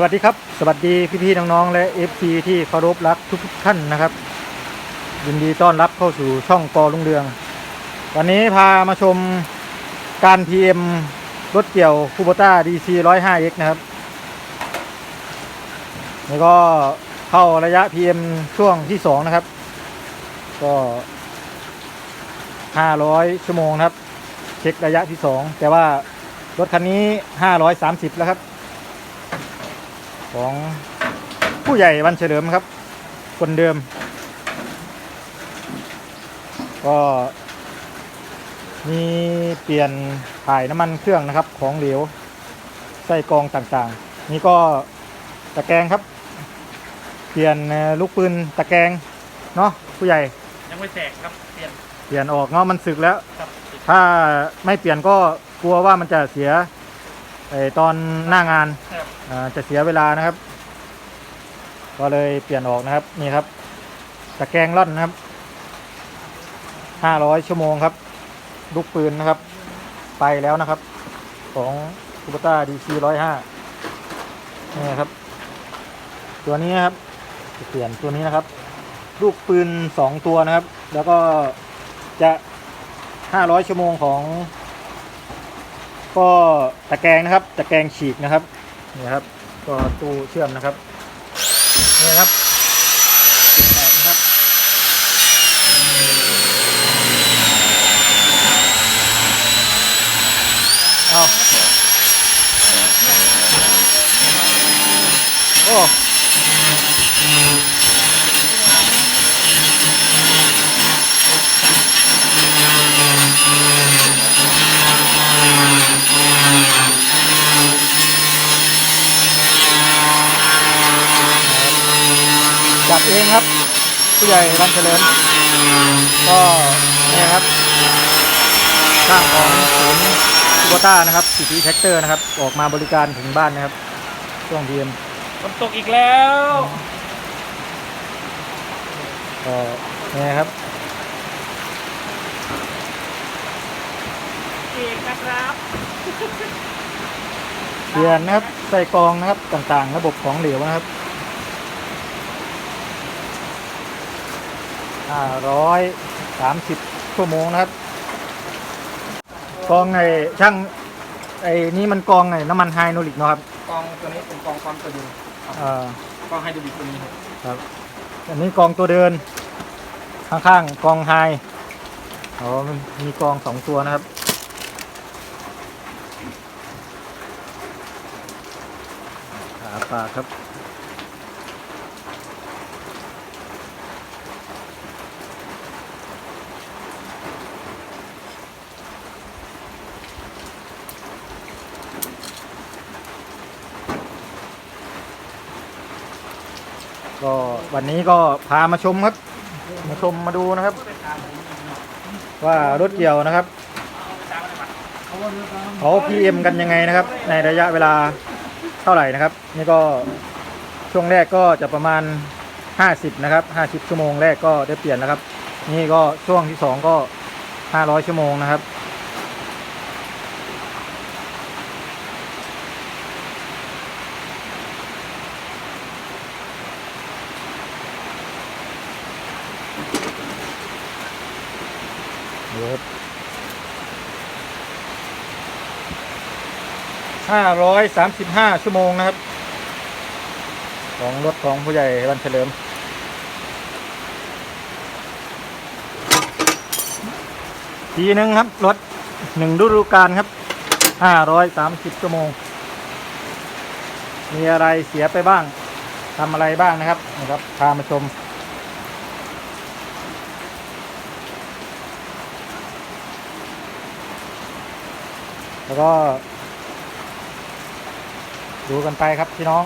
สวัสดีครับ สวัสดีพี่ๆน้องๆและ FC ที่เคารพรักทุกๆท่านนะครับ ยินดีต้อนรับเข้าสู่ช่องปอลุงเรือง วันนี้พามาชมการ PM รถเกี่ยวคูโบต้า DC 105X นะครับนี่ก็เข้าระยะ PM ช่วงที่ 2 นะครับ ก็ 500 ชั่วโมงนะครับ เช็คระยะที่ 2 แต่ว่ารถคันนี้ 530 แล้วครับ ของผู้ใหญ่วันเฉลิมครับ คนเดิม ก็มีเปลี่ยนถ่ายน้ำมันเครื่องนะครับ ของเหลวไส้กรองต่างๆ นี่ก็ตะแกรงครับ เปลี่ยนเอ่อลูกปืนตะแกรงเนาะผู้ใหญ่ยังไม่แตกครับเปลี่ยนเปลี่ยนออกเนาะมันสึกแล้วครับถ้าไม่เปลี่ยนก็กลัวว่ามันจะเสีย ไอตอนหน้างานครับ อ่าจะเสียเวลานะครับ ก็เลยเปลี่ยนออกนะครับนี่ครับตะแกรงร่อนนะครับ500ชั่วโมงครับ ลูกปืนนะครับ ไปแล้วนะครับ ของคูปต้าดีซีร้อยห้านี่ครับ ตัวนี้นะครับจะเปลี่ยนตัวนี้นะครับ ลูกปืน2ตัวนะครับ แล้วก็จะ500ชั่วโมงของ ก็ตะแกรงนะครับ ตะแกรงฉีกนะครับนี่ครับ ก็ตู้เชื่อมนะครับนี่ครับปิดแตกนะครับเอาโอ้ จับเองครับ ผู้ใหญ่รันเฉลิมก็นี่ครับช่างของศูนย์คูโบต้านะครับสิทีแท็กเตอร์นะครับ ออกมาบริการถึงบ้านนะครับ ช่วงเย็นฝนตกอีกแล้วก็นี่ครับเองนะครับ เปลี่ยนนะครับใส่กรองนะครับต่างๆ ระบบของเหลวนะครับ530ชั่วโมงนะครับกรองไอ้ช่างไอ้นี่มันกรองไอ้น้ำมันไฮโดรลิกเนาะครับกองตัวนี้เป็นกองความตัวยูเอ่อกองไฮดรอลิกตัวนี้ครับครับ อันนี้กรองตัวเดิน ข้างๆกรองไฮอ๋อมันมีกรองสองตัวนะครับาครับ ก็วันนี้ก็พามาชมครับ มาชมมาดูนะครับ ว่ารถเกี่ยวนะครับเขาพีเอ็มกันยังไงนะครับ ในระยะเวลาเท่าไหร่นะครับ นี่ก็ช่วงแรกก็จะประมาณ 50 นะครับ 50 ชั่วโมงแรกก็ได้เปลี่ยนนะครับ นี่ก็ช่วงที่ 2 ก็ 500 ชั่วโมงนะครับเดี๋ยวห้าร้อยสามสิบห้าชั่วโมงนะครับ ของรถของผู้ใหญ่วันเฉลิมทีหนึ่งครับรถหนึ่งฤดูกาลครับห้าร้อยสามสิบชั่วโมง มีอะไรเสียไปบ้างทำอะไรบ้างนะครับนะครับพามาชมแล้วก็ ดูกันไปครับพี่น้อง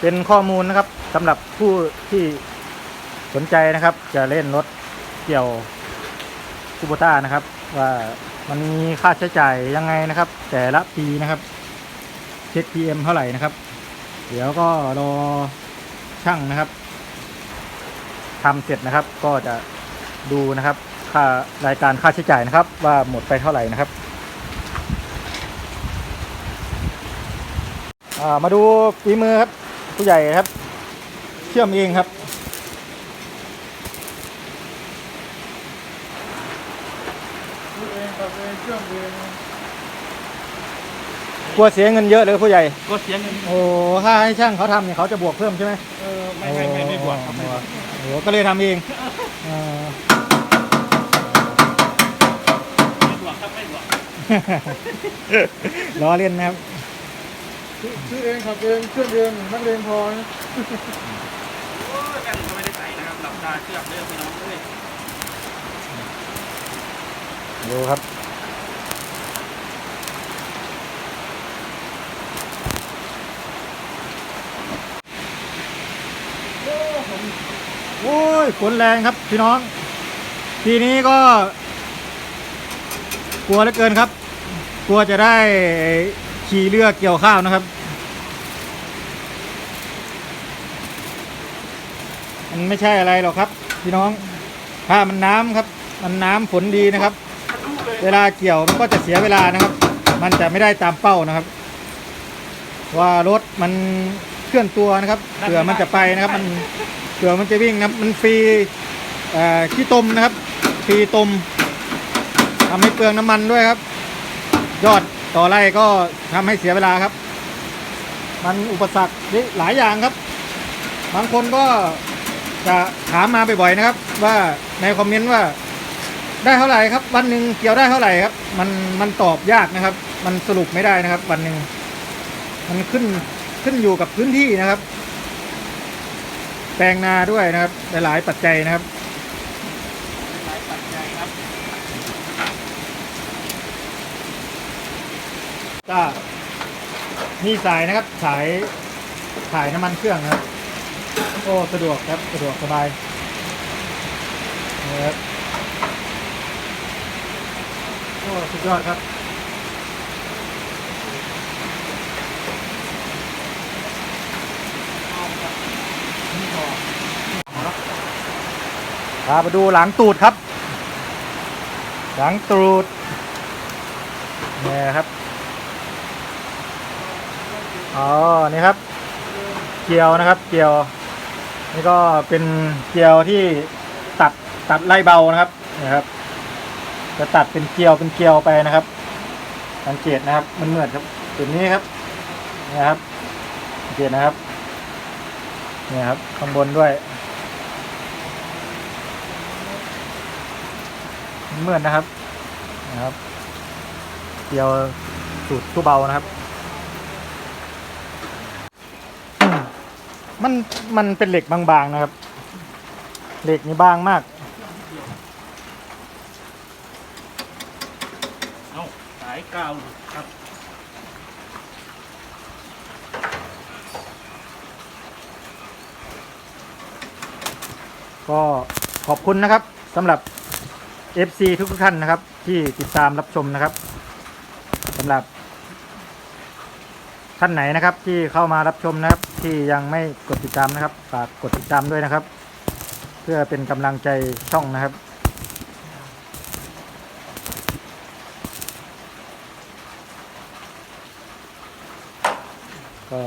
เป็นข้อมูลนะครับสำหรับผู้ที่สนใจนะครับ จะเล่นรถเกี่ยวคูโบต้านะครับ ว่ามันมีค่าใช้จ่ายยังไงนะครับ แต่ละปีนะครับเช็ค PM เท่าไหร่นะครับ เดี๋ยวก็รอช่างนะครับทำเสร็จนะครับก็จะดูนะครับ ค่ารายการค่าใช้จ่ายนะครับ ว่าหมดไปเท่าไหร่นะครับ อ่า มาดูฝีมือครับผู้ใหญ่ครับ เชื่อมเองครับพูดเองกับเองเครื่องเองกลัวเสียเงินเยอะเลยผู้ใหญ่ ก็เสียเงินโอ้ถ้าให้ช่างเขาทำเนี่ยเขาจะบวกเพิ่มใช่ไหมเออไม่ไม่ไม่ไม่บวกครับไม่บวกโอ้โหก็เลยทำเองเออ ไม่บวกครับไม่บวกล้อเล่นนะครับ ซื้อเองขับเองเครื่องเองนักเรียนพอนะโอ้ยแม่นก็ไม่ได้ใส่นะครับหลับตาเชือกเลือกพี่น้องเลยดูครับ โอ้ยฝนแรงครับพี่น้อง ทีนี้ก็ กลัวเหลือเกินครับ กลัวจะได้ ขี่เรือเกี่ยวข้าวนะครับ มันไม่ใช่อะไรหรอกครับ พี่น้องถ้ามันน้ำครับ มันน้ำฝนดีนะครับ เวลาเกี่ยวมันก็จะเสียเวลานะครับ มันจะไม่ได้ตามเป้านะครับ ว่ารถมันเคลื่อนตัวนะครับเผื่อมันจะไปนะครับ มันเผื่อมันจะวิ่งนะครับ มันฟรีขี้ตมนะครับฟรีตมทำให้เปลืองน้ำมันด้วยครับ ยอด ต่อไร่ก็ทำให้เสียเวลาครับ มันอุปสรรคหลายอย่างครับ บางคนก็จะถามมาบ่อยๆนะครับ ว่าในคอมเมนต์ว่าได้เท่าไหร่ครับ วันหนึ่งเกี่ยวได้เท่าไหร่ครับ มันมันตอบยากนะครับ มันสรุปไม่ได้นะครับ วันหนึ่งมันขึ้นขึ้นอยู่กับพื้นที่นะครับ แปลงนาด้วยนะครับหลายๆปัจจัยนะครับ หลายปัจจัยครับ ก็มีสายนะครับสายถ่ายน้ำมันเครื่องนะครับ โอ้สะดวกครับสะดวกสบายนี่ครับโอ้สุดยอดครับพาไปดูหลังตูดครับ หลังตูดเนี่ยครับ อ๋อ นี่ครับ เกลียวนะครับ เกลียว นี่ก็เป็นเกลียวที่ตัดตัดไล่เบานะครับนะครับ จะตัดเป็นเกลียวเป็นเกลียวไปนะครับ สังเกตนะครับ มันเหมือนครับจุดนี้ครับนี่ครับสังเกตนะครับนี่ครับข้างบนด้วยเหมือนนะครับนะครับ เกลียวสูตรตู้เบานะครับ มันมันเป็นเหล็กบางๆนะครับ เหล็กนี่บางมาก เอ้าสายกาวหลุดครับ ก็ขอบคุณนะครับสำหรับ FC ทุกๆท่านนะครับ ที่ติดตามรับชมนะครับสำหรับ ท่านไหนนะครับที่เข้ามารับชมนะครับ ที่ยังไม่กดติดตามนะครับฝากกดติดตามด้วยนะครับ เพื่อเป็นกำลังใจช่องนะครับ ก็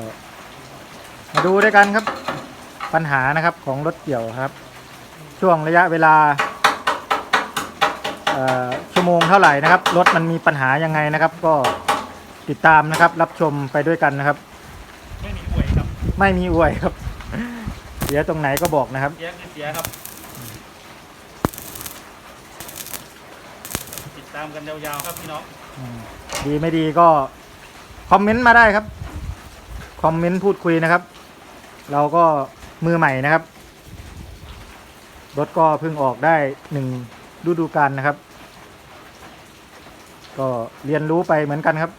มาดูด้วยกันครับปัญหานะครับของรถเกี่ยวครับ ช่วงระยะเวลาชั่วโมงเท่าไหร่นะครับรถมันมีปัญหายังไงนะครับ ก็ ติดตามนะครับ รับชมไปด้วยกันนะครับ ไม่มีอวยครับไม่มีอวยครับ เสียตรงไหนก็บอกนะครับ เสียคือเสียครับ ติดตามกันยาวๆครับพี่น้องอืมดีไม่ดีก็คอมเมนต์มาได้ครับ คอมเมนต์พูดคุยนะครับ เราก็มือใหม่นะครับ รถก็เพิ่งออกได้หนึ่งฤดูกาลนะครับ ก็เรียนรู้ไปเหมือนกันครับ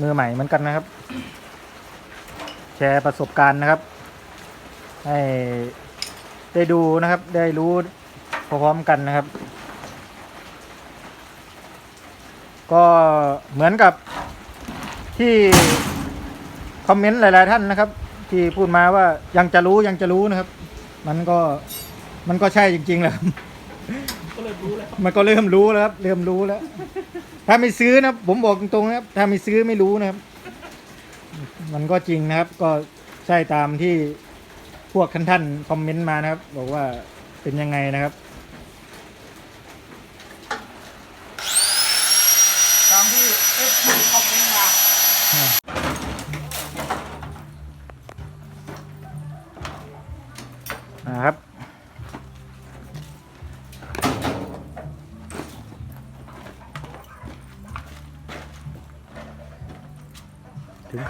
มือใหม่เหมือนกันนะครับ แชร์ประสบการณ์นะครับ ให้ได้ดูนะครับ ได้รู้พร้อมกันนะครับ ก็เหมือนกับที่คอมเมนต์หลาย ๆ ท่านนะครับ ที่พูดมาว่ายังจะรู้ยังจะรู้นะครับ มันก็มันก็ใช่จริงๆแหละ ก็เลยรู้แล้วมันก็เริ่มรู้แล้วครับ เริ่มรู้แล้ว ถ้าไม่ซื้อนะผมบอกตรงๆนะครับ ถ้าไม่ซื้อไม่รู้นะครับ มันก็จริงนะครับ ก็ใช่ตามที่พวกท่านๆคอมเมนต์มานะครับ บอกว่าเป็นยังไงนะครับ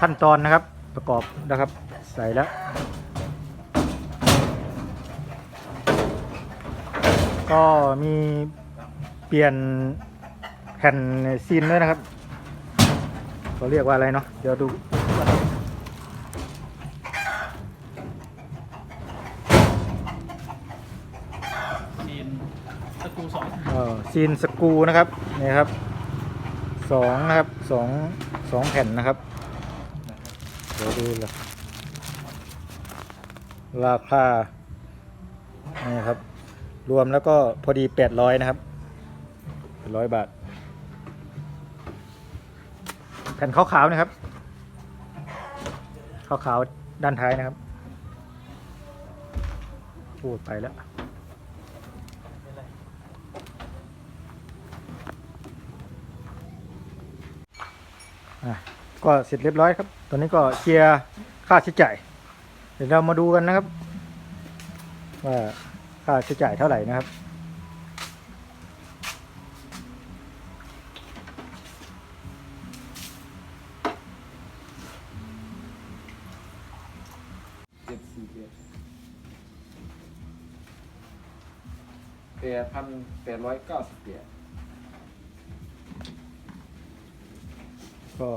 ขั้นตอนนะครับประกอบนะครับ ใส่แล้ว ก็มีเปลี่ยนแผ่นซีนด้วยนะครับเขาเรียกว่าอะไรเนาะเดี๋ยวดูซีนตะกูสองเออซีนสกูนะครับนี่ครับสองนะครับสองสองแผ่นนะครับ ดี๋ยวดูละราคานี่ครับ รวมแล้วก็พอดีแปดร้อยนะครับแปดร้อยบาท แผ่นขาวๆนะครับขาวๆด้านท้ายนะครับพูดไปแล้วอะ ก็เสร็จเรียบร้อยครับ ตอนนี้ก็เคลียร์ค่าใช้จ่าย เดี๋ยวเรามาดูกันนะครับ ว่าค่าใช้จ่ายเท่าไหร่นะครับเจ็ดสี่เจ็ดแปดพันแปดร้อยเก้าสิบแปดก็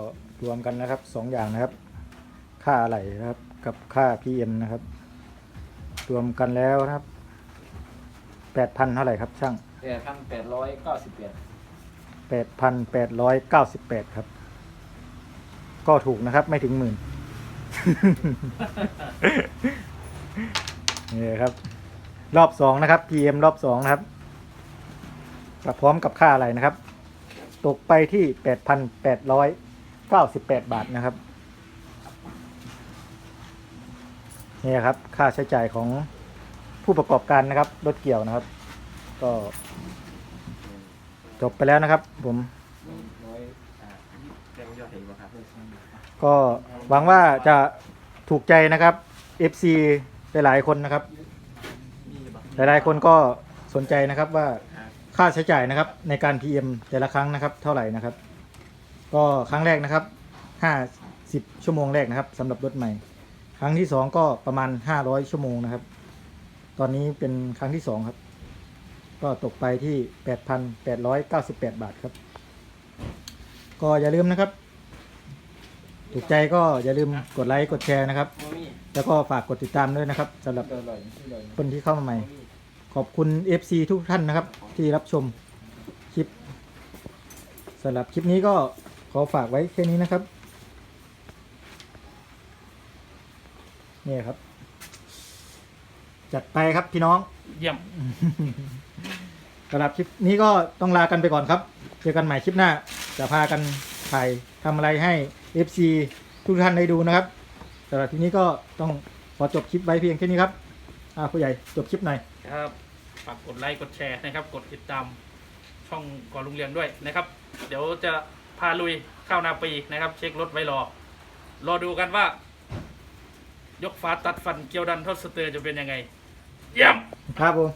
รวมกันนะครับ2ออย่างนะครับ ค่าไหลนะครับกับค่า PM นะครับ รวมกันแล้วนะครับ 8,000 เท่าไหร่ครับช่าง แปดพันแปดร้อยเก้าสิบแปด8,898 ครับ ก็ถูกนะครับไม่ถึงหมื่น นี่ครับ รอบสองนะครับ PM รอบสองนะครับกับพร้อมกับค่าอะไรนะครับ ตกไปที่ 8,800 เก้าสิบแปดบาทนะครับ นี่ครับ ค่าใช้จ่ายของผู้ประกอบการนะครับ รถเกี่ยวนะครับ ก็จบไปแล้วนะครับ ผม ก็หวังว่าจะถูกใจนะครับ FC หลายๆคนนะครับ หลายๆคนก็สนใจนะครับว่าค่าใช้จ่ายนะครับในการ PM แต่ละครั้งนะครับ เท่าไหร่นะครับ ก็ครั้งแรกนะครับ 50 ชั่วโมงแรกนะครับสำหรับรถใหม่ ครั้งที่สองก็ประมาณ 500 ชั่วโมงนะครับ ตอนนี้เป็นครั้งที่สองครับ ก็ตกไปที่ 8,898 บาทครับ ก็อย่าลืมนะครับ ถูกใจก็อย่าลืมกดไลค์กดแชร์นะครับ แล้วก็ฝากกดติดตามด้วยนะครับสำหรับคนที่เข้ามาใหม่ ขอบคุณ FC ทุกท่านนะครับที่รับชมคลิปสำหรับคลิปนี้ก็ อฝากไว้แค่นี้นะครับนี่ครับ จัดไปครับพี่น้อง เยี่ยมสำหรับคลิปนี้ก็ต้องลากันไปก่อนครับ เจอกันใหม่คลิปหน้า จะพากันถ่ายทำอะไรให้ FC ทุกท่านได้ดูนะครับสำหรับคลิปนี้ก็ต้องขอจบคลิปไว้เพียงแค่นี้ครับอ่าผู้ใหญ่จบคลิปหน่อย ครับฝากกดไลค์กดแชร์นะครับ กดติดตามช่องก่อนลุงเรียงด้วยนะครับ เดี๋ยวจะ พาลุยเข้านาปีนะครับ เช็ครถไว้รอ รอดูกันว่า ยกฟ้าตัดฟันเกียวดันทอดสเตอร์จะเป็นยังไง เยี่ยม ครับผม